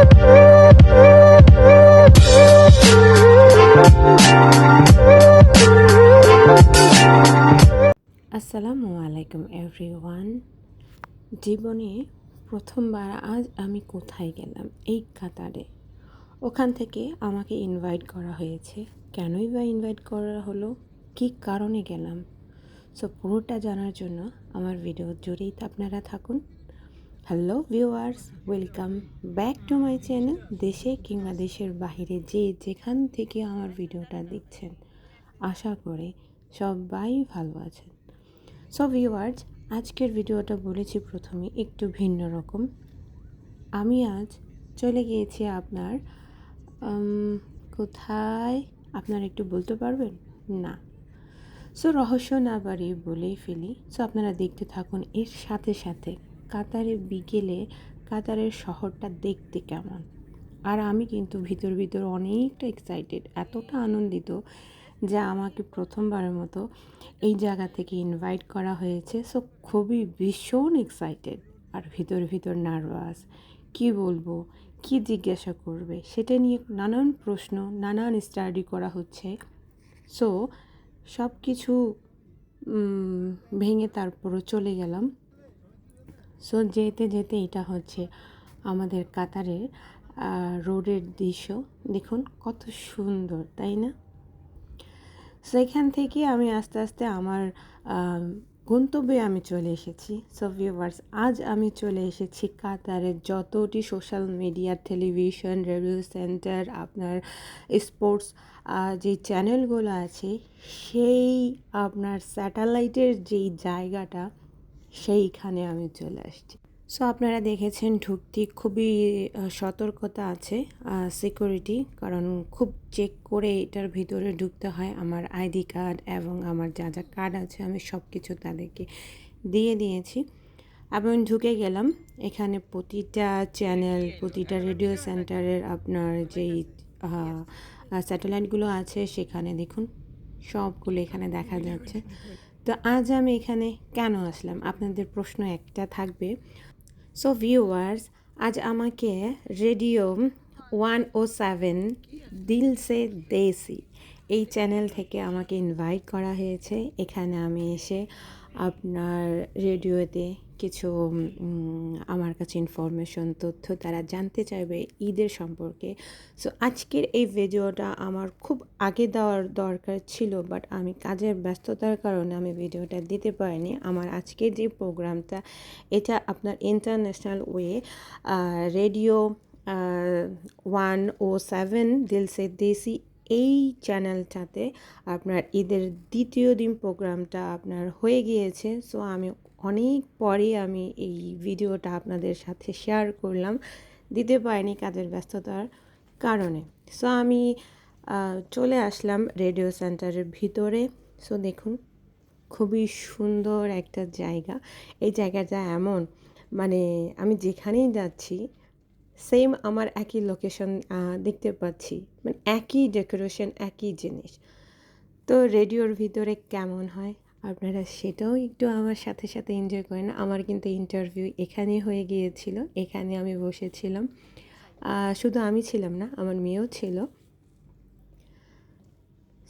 আসসালামু আলাইকুম এভরিওয়ান। জীবনে প্রথমবার আজ আমি কোথায় গেলাম? এই কাতারে। ওখান থেকে আমাকে ইনভাইট করা হয়েছে। কেনই বা ইনভাইট করা হলো? কী কারণে গেলাম? সো পুরোটা জানার জন্য আমার ভিডিও জুড়েই আপনারা থাকুন। Hello viewers, welcome back to my channel দেশে কিংবা দেশের বাইরে যে যেখান থেকে আমার ভিডিওটা দেখছেন। আশা করে সবাই ভালো আছেন। সো ভিউয়ার্স, আজকের ভিডিওটা বলেছি প্রথমে একটু ভিন্ন রকম। আমি আজ চলে গিয়েছি আপনার কোথায়? আপনারা একটু বলতে পারবেন? না। সো রহস্য না বাড়িয়ে বলেই ফেলি। সো আপনারা দেখতে থাকুন এর সাথে সাথে। কাতারে বিকেলে কাতারের শহরটা দেখতে কেমন? আর আমি কিন্তু ভিতর ভিতর অনেকটা এক্সাইটেড এতটা আনন্দিত যে আমাকে প্রথমবারের মতো এই জায়গা থেকে ইনভাইট করা হয়েছে। সো খুবই ভীষণ এক্সাইটেড আর ভিতর ভিতর নার্ভাস কি বলব? কি জিজ্ঞাসা করবে? সেটা নিয়ে নানান প্রশ্ন, নানান স্টাডি করা হচ্ছে। সো সব কিছু ভেঙে তারপরও চলে গেলাম। সো যেতে যেতে এটা হচ্ছে আমাদের কাতারের রোডের দৃশ্য। দেখুন কত সুন্দর, তাই না? সেখান থেকে আমি আস্তে আস্তে আমার গন্তব্যে আমি চলে এসেছি। সো ভিউয়ার্স আজ আমি চলে এসেছি কাতারের যতটি social media television radio center আপনার স্পোর্টস যে চ্যানেলগুলো আছে, সেই আপনার স্যাটেলাইটের যেই জায়গাটা সেইখানে আমি চলে আসছি। সো আপনারা দেখেছেন ঢুকতে খুবই সতর্কতা আছে সিকিউরিটি কারণ খুব চেক করে এটার ভিতরে ঢুকতে হয়। আমার আইডি কার্ড এবং আমার যা যা কার্ড আছে, আমি সব কিছু তাদেরকে দিয়ে দিয়েছি। এবং ঢুকে গেলাম। এখানে প্রতিটা চ্যানেল প্রতিটা রেডিও সেন্টারের আপনার যেই স্যাটেলাইটগুলো আছে, সেখানে দেখুন, সবগুলো এখানে দেখা যাচ্ছে। তো আজ আমি এখানে কেন আসলাম? আপনাদের প্রশ্ন একটা থাকবে। সো ভিউয়ার্স আজ আমাকে radio one o seven Dil Se Desi এই চ্যানেল থেকে আমাকে ইনভাইট করা হয়েছে। এখানে আমি এসে আপনার রেডিওতে কিছু আমার কাছে ইনফরমেশন তথ্য তারা জানতে চাইবে ঈদের সম্পর্কে। সো আজকের এই ভিডিওটা আমার খুব আগে দেওয়ার দরকার ছিল বাট আমি কাজের ব্যস্ততার কারণে আমি ভিডিওটা দিতে পারিনি। আমার আজকের যে প্রোগ্রামটা, এটা আপনার international way radio one o seven Dil Se Desi এই চ্যানেলটাতে আপনার ঈদের দ্বিতীয় দিন প্রোগ্রামটা আপনার হয়ে গিয়েছে। সো আমি অনেক পরে আমি এই ভিডিওটা আপনাদের সাথে শেয়ার করলাম। দিতে পারিনি কাজের ব্যস্ততার কারণে। সো আমি চলে আসলাম রেডিও সেন্টারের ভিতরে। সো দেখুন, খুবই সুন্দর একটা জায়গা। এই জায়গাটা এমন মানে আমি যেখানেই যাচ্ছি সেম আমার একই লোকেশন দেখতে পাচ্ছি। মানে একই ডেকোরেশন একই জিনিস। তো রেডিওর ভিতরে কেমন হয়? আপনারা সেটাও একটু আমার সাথে সাথে এনজয় করেন। আমার কিন্তু ইন্টারভিউ এখানে হয়ে গিয়েছিল। এখানে আমি বসেছিলাম। শুধু আমি ছিলাম না, আমার মেয়েও ছিল।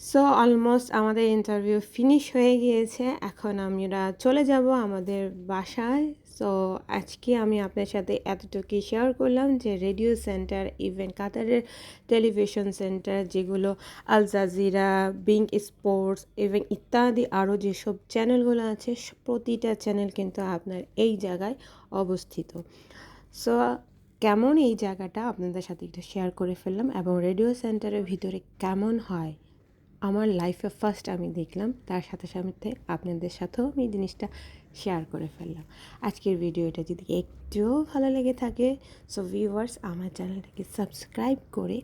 সো অলমোস্ট আমাদের ইন্টারভিউ ফিনিশ হয়ে গিয়েছে। এখন আমরা চলে যাব আমাদের বাসায়। সো আজকে আমি আপনার সাথে এতটুকুই শেয়ার করলাম যে রেডিও সেন্টার ইভেন কাতারের টেলিভিশন সেন্টার যেগুলো Al Jazeera beIN sports even ইত্যাদি আরও যেসব চ্যানেলগুলো আছে, প্রতিটা চ্যানেল কিন্তু আপনার এই জায়গায় অবস্থিত। সো কেমন এই জায়গাটা? আপনাদের সাথে একটু শেয়ার করে ফেললাম। এবং রেডিও সেন্টারের ভিতরে কেমন হয়? আমার লাইফে ফার্স্ট আমি দেখলাম, তার সাথে সাথে আপনাদের সাথেও আমি এই জিনিসটা শেয়ার করে ফেললাম। আজকের ভিডিওটা যদি একটুও ভালো লেগে থাকে সো ভিউয়ার্স আমার চ্যানেলটাকে সাবস্ক্রাইব করে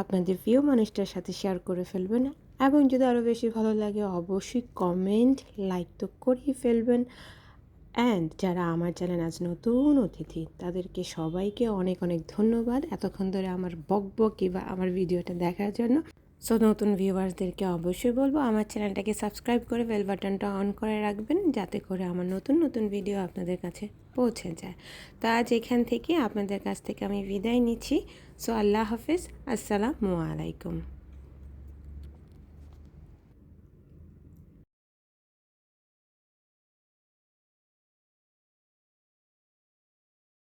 আপনাদের প্রিয় মানুষটার সাথে শেয়ার করে ফেলবেন। এবং যদি আরও বেশি ভালো লাগে, অবশ্যই কমেন্ট লাইক তো করেই ফেলবেন। অ্যান্ড যারা আমার চ্যানেল আজ নতুন অতিথি, তাদেরকে সবাইকে অনেক অনেক ধন্যবাদ এতক্ষণ ধরে আমার বক বক কিংবা আমার ভিডিওটা দেখার জন্য। সো নতুন ভিউয়ার্সদেরকে অবশ্যই বলব, আমার চ্যানেলটাকে সাবস্ক্রাইব করে বেল বাটনটা অন করে রাখবেন, যাতে করে আমার নতুন নতুন ভিডিও আপনাদের কাছে পৌঁছে যায়। তো আজ এখান থেকে আপনাদের কাছ থেকে আমি বিদায় নিচ্ছি। সো আল্লাহ হাফিজ, আসসালামু আলাইকুম।